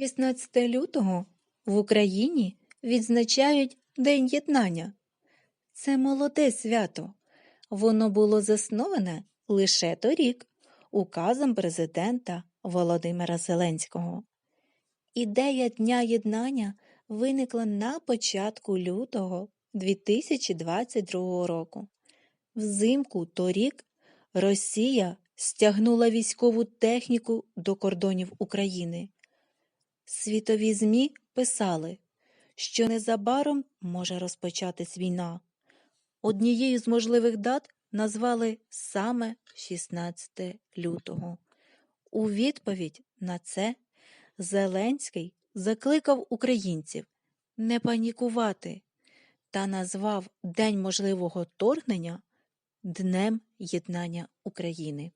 16 лютого в Україні відзначають День єднання. Це молоде свято. Воно було засноване лише торік указом президента Володимира Зеленського. Ідея Дня єднання виникла на початку лютого 2022 року. Взимку торік Росія стягнула військову техніку до кордонів України. Світові ЗМІ писали, що незабаром може розпочатись війна. Однією з можливих дат назвали саме 16 лютого. У відповідь на це Зеленський закликав українців не панікувати та назвав День можливого вторгнення Днем єднання України.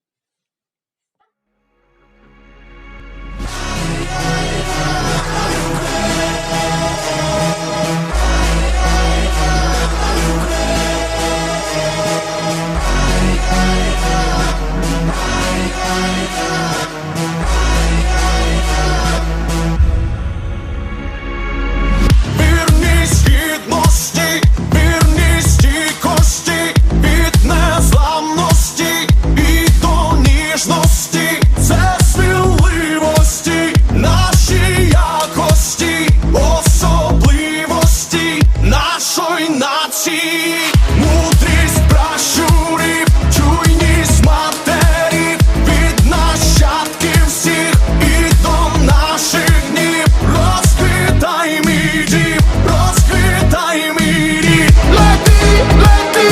Нації, мудрість пращурів, чуйність матерів, від нащадків всіх і до наших днів, розквітай мій дім, розквітай мій рід. Лети, лети,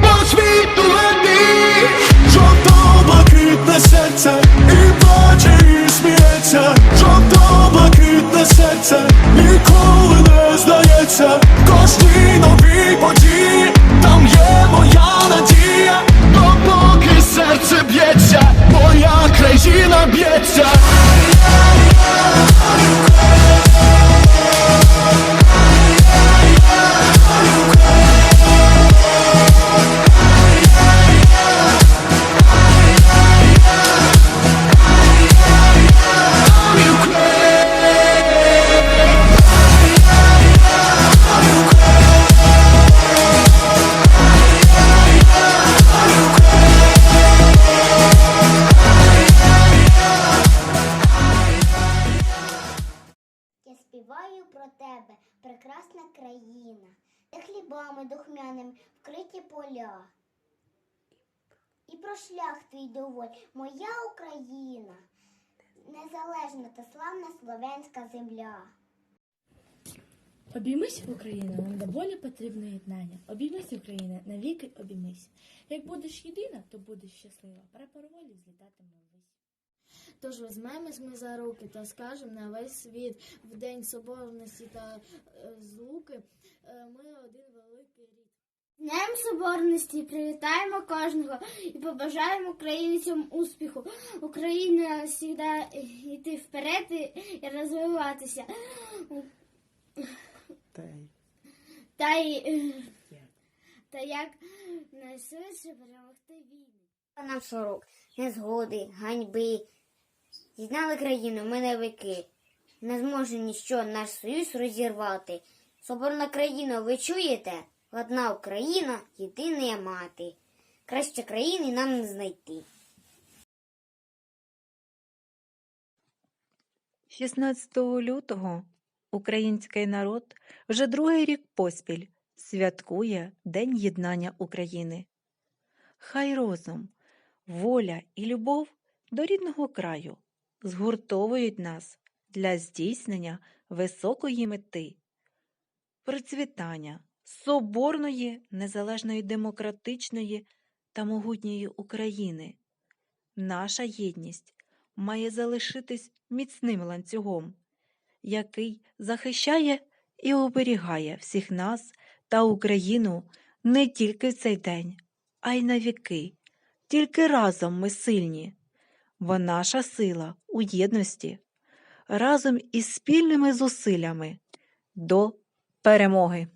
по світу лети, жовто-блакитне серце, і плаче, і сміється, жовто-блакитне серце, ніколи не здається, кожній прекрасна країна, де хлібами духмяним вкриті поля. І про шлях твій доволь, моя Україна, незалежна та славна слов'янська земля. Обіймись, Україна, нам до болі потрібне єднання. Обіймись, Україна, навіки обіймись. Як будеш єдина, то будеш щаслива. Прапор волі злітатиме ввись. Тож візьмемось ми за руки та скажемо на весь світ в день соборності та е, злуки. е, ми один великий рід. Днем Соборності привітаємо кожного і побажаємо українцям успіху. Україна завжди йти вперед і розвиватися. Та й та як найшвидше перемогти війну. Нам сорок, незгоди, ганьби. Зізнали країну ми не вики. Не зможе ніщо наш союз розірвати. Соборна країна, ви чуєте? Одна Україна, єдина мати. Краще країни нам не знайти. 16 лютого український народ вже другий рік поспіль святкує День єднання України. Хай розум, воля і любов до рідного краю згуртовують нас для здійснення високої мети, процвітання соборної, незалежної демократичної та могутньої України. Наша єдність має залишитись міцним ланцюгом, який захищає і оберігає всіх нас та Україну не тільки в цей день, а й на віки. Тільки разом ми сильні, бо наша сила у єдності, разом із спільними зусиллями до перемоги.